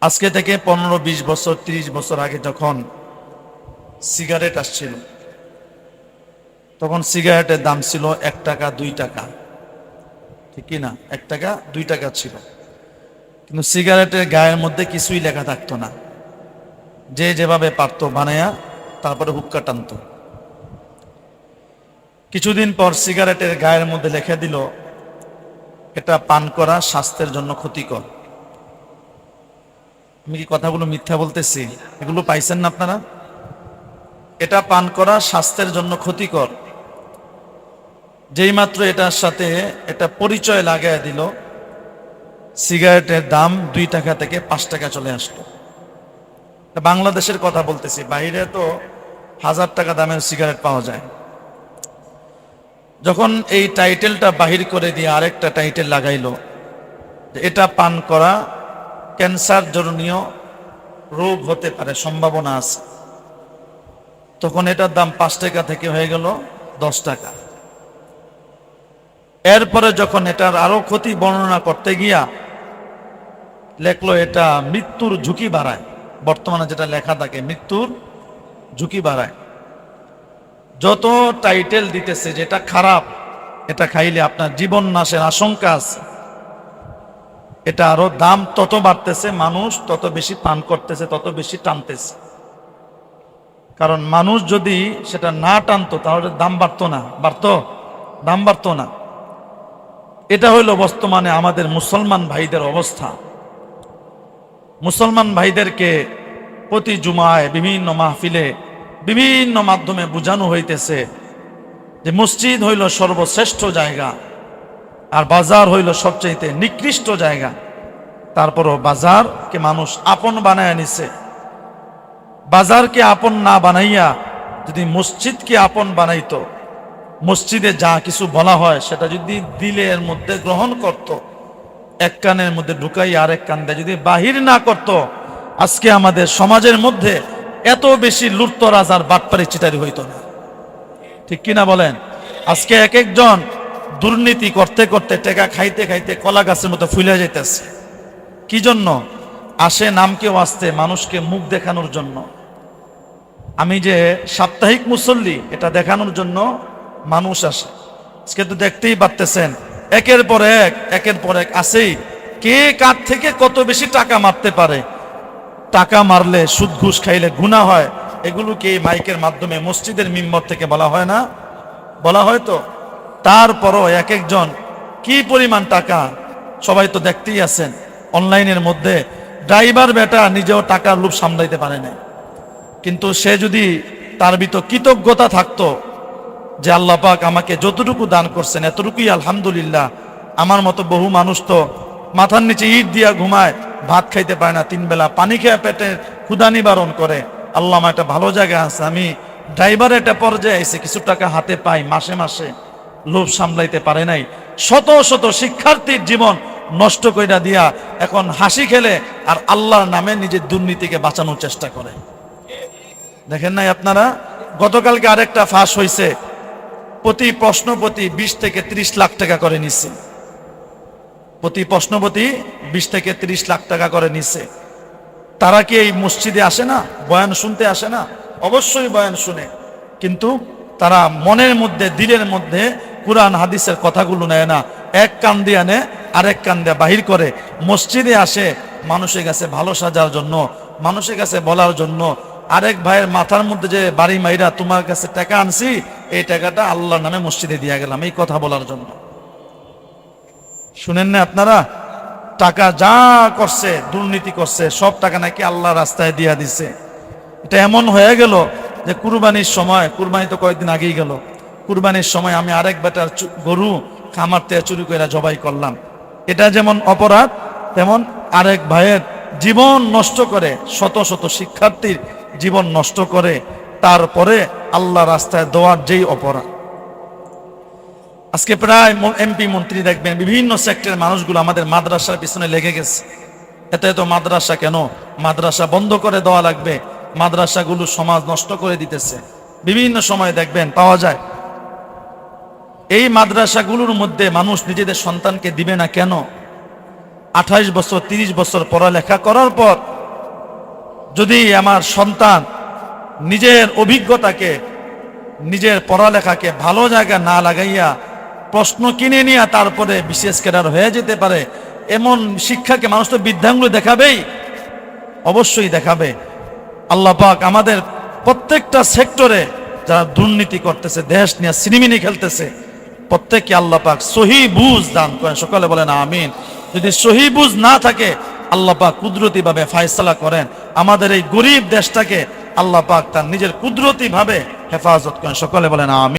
আজকে থেকে পনেরো, বিশ বছর, তিরিশ বছর আগে যখন সিগারেট আসছিল, তখন সিগারেটের দাম ছিল এক টাকা, দুই টাকা। ঠিক কি না? এক টাকা, দুই টাকা ছিল। কিন্তু সিগারেটের গায়ের মধ্যে কিছুই লেখা থাকতো না। যে যেভাবে পারতো বানায়া তারপরে হুক্কা টানতো। কিছুদিন পর সিগারেটের গায়ের মধ্যে লিখে দিল, এটা পান করা স্বাস্থ্যের জন্য ক্ষতিকর। আমি কি কথাগুলো মিথ্যা বলতেছি? এগুলো পাইছেন না আপনারা? এটা পান করা স্বাস্থ্যের জন্য ক্ষতিকর। যেই মাত্র এটার সাথে এটা পরিচয় লাগাই দিল, সিগারেটের দাম দুই টাকা থেকে পাঁচ টাকা চলে আসলো। বাংলাদেশের কথা বলতেছি, বাইরে তো হাজার টাকা দামের সিগারেট পাওয়া যায়। যখন এই টাইটেলটা বাহির করে দিয়ে আরেকটা টাইটেল লাগাইলো এটা পান করা ক্যান্সার জননীয় রোগ হতে পারে, সম্ভাবনা আছে। তখন এটার দাম পাঁচ টাকা থেকে হয়ে গেল দশ টাকা। এরপরে যখন এটার আরও ক্ষতি বর্ণনা করতে গিয়া লেখলো এটা মৃত্যুর ঝুঁকি বাড়ায়, বর্তমানে যেটা লেখা থাকে মৃত্যুর ঝুঁকি বাড়ায়। যত টাইটেল দিতেছে যেটা খারাপ, এটা খাইলে আপনার জীবন নাশের আশঙ্কা আছে। এটা আরও দাম তত বাড়তেছে, মানুষ তত বেশি পান করতেছে, তত বেশি টানতেছে। কারণ মানুষ যদি সেটা না টানতো, তাহলে দাম বাড়তো না। বাড়তো? দাম বাড়তো না। এটা হইল বর্তমানে আমাদের মুসলমান ভাইদের অবস্থা। মুসলমান ভাইদেরকে প্রতি জুমায় বিভিন্ন মাহফিলে বিভিন্ন মাধ্যমে বোঝানো হইতেছে যে মসজিদ হইল সর্বশ্রেষ্ঠ জায়গা। আর বাজার হইল সবচাইতে নিকৃষ্ট জায়গা। তারপরও বাজারকে মানুষ আপন বানায় নিছে। বাজারকে আপন না বানাইয়া যদি মসজিদকে আপন বানাইতো, মসজিদে যা কিছু বলা হয় সেটা যদি দিলের মধ্যে গ্রহণ করত, এক কানের মধ্যে ঢুকাই আর এক কান যদি বাহির না করত, আজকে আমাদের সমাজের মধ্যে এত বেশি লুটতরাজ আর বাটপারি চিটারি হইতো না। ঠিক কিনা বলেন? আজকে এক একজন দুর্নীতি করতে করতে টেকা খাইতে খাইতে কলা গাছের মতো ফুলে যাইতেছে। কি জন্য? আসে নামকে আসতে, মানুষকে মুখ দেখানোর জন্য। আমি যে সাপ্তাহিক মুসল্লি, এটা দেখানোর জন্য মানুষ আসে। আজকে তো দেখতেই পারতেছেন, একের পর এক, একের পর এক আসেই। কে কার থেকে কত বেশি টাকা মারতে পারে? টাকা মারলে সুদ ঘুষ খাইলে গুণা হয়। এগুলোকে এই মাইকের মাধ্যমে মসজিদের মিম্বর থেকে বলা হয় না? বলা হয় তো? তারপরও এক একজন কি পরিমাণ টাকা? সবাই তো দেখতেই আছেন। অনলাইনের মধ্যে ড্রাইভার বেটা নিজেও টাকার লোভ সামলাইতে পারে না কিন্তু সে যদি তার ভিতর কৃতজ্ঞতা থাকতো যে আল্লাহ পাক আমাকে যতটুকু দান করছেন, এতটুকুই আলহামদুলিল্লাহ, আমার মতো বহু মানুষ তো মাথার নিচে ইট দিয়া ঘুমায়, ভাত খাইতে পারে না, তিন বেলা পানি খেয়ে পেটে ক্ষুদা নিবারণ করে। আল্লাহ আমার একটা ভালো জায়গা আছে, আমি ড্রাইভার একটা পর্যায়ে এসে কিছু টাকা হাতে পাই মাসে মাসে। লোভ সামলাইতে পারে নাই। শত শত শিক্ষার্থীর জীবন নষ্ট কইরা দিয়া এখন হাসি খেলে আর আল্লাহর নামে নিজের দুর্নীতিকে বাঁচানোর চেষ্টা করে। দেখেন নাই আপনারা? গতকালকে আরেকটা ফাঁস হয়েছে প্রতি প্রশ্ন প্রতি বিশ থেকে ত্রিশ লাখ টাকা করে নিচ্ছে প্রতি প্রশ্নপতি বিশ থেকে ত্রিশ লাখ টাকা করে নিচ্ছে তারা কি এই মসজিদে আসে না? বয়ান শুনতে আসে না? অবশ্যই বয়ান শুনে। কিন্তু তারা মনের মধ্যে, দিলের মধ্যে কোরআন, হাদিসের কথাগুলো নেয় না। এক কান দিয়ে আনে আরেক কান দিয়ে বাহির করে। মসজিদে আসে মানুষের কাছে ভালো সাজার জন্য, মানুষের কাছে বলার জন্য। আরেক ভাইয়ের মাথার মধ্যে যে বাড়ি মাইরা তোমার কাছে টাকা আনছি, এই টাকাটা আল্লাহর নামে মসজিদে দিয়া গেলাম, এই কথা বলার জন্য। শুনেন না আপনারা? টাকা যা করছে, দুর্নীতি করছে, সব টাকা নাকি আল্লাহ রাস্তায় দিয়া দিছে। এটা এমন হয়ে গেল যে কুরবানির সময়, কুরবানি তো কয়েকদিন আগেই গেল। কুরবানির সময় আমি আরেক বেটার গরু খামার থেকে চুরি করে জবাই করলাম। এটা যেমন অপরাধ, তেমন আরেক ভাইয়ের জীবন নষ্ট করে, শত শত শিক্ষার্থীর জীবন নষ্ট করে, তারপরে আল্লাহ রাস্তায় দেওয়ার যেই অপরাধ। আজকে প্রায় এমপি মন্ত্রী দেখবেন, বিভিন্ন সেক্টরের মানুষগুলো আমাদের মাদ্রাসার পিছনে লেগে গেছে। এত এত মাদ্রাসা কেন? মাদ্রাসা বন্ধ করে দেওয়া লাগবে। মাদ্রাসাগুলো সমাজ নষ্ট করে দিতেছে। বিভিন্ন সময় দেখবেন, পাওয়া যায় এই মাদ্রাসাগুলোর মধ্যে মানুষ নিজেদের সন্তানকে দিবে না কেন? আঠাইশ বছর, তিরিশ বছর পড়ালেখা করার পর যদি আমার সন্তান নিজের অভিজ্ঞতাকে, নিজের পড়ালেখাকে ভালো জায়গা না লাগাইয়া প্রশ্ন কিনে নিয়ে তারপরে বিশেষ ক্যাডার হয়ে যেতে পারে, এমন শিক্ষাকে মানুষ তো বৃদ্ধাঙ্গুলি দেখাবেই, অবশ্যই দেখাবে। আল্লাহ পাক আমাদের প্রত্যেকটা সেক্টরে যারা দুর্নীতি করতেছে, দেশ নিয়ে সিনেমিনি খেলতেছে প্রত্যেককে আল্লাহ পাক সহি বুঝ দান করেন। সকালে বলেন আমিন। যদি সহি বুঝ না থাকে, আল্লাহ পাক কুদরতি ভাবে ফায়সালা করেন। আমাদের এই গরিব দেশটাকে আল্লাহ পাক তার নিজের কুদরতি ভাবে হেফাজত করেন। সকলে বলেন আমিন।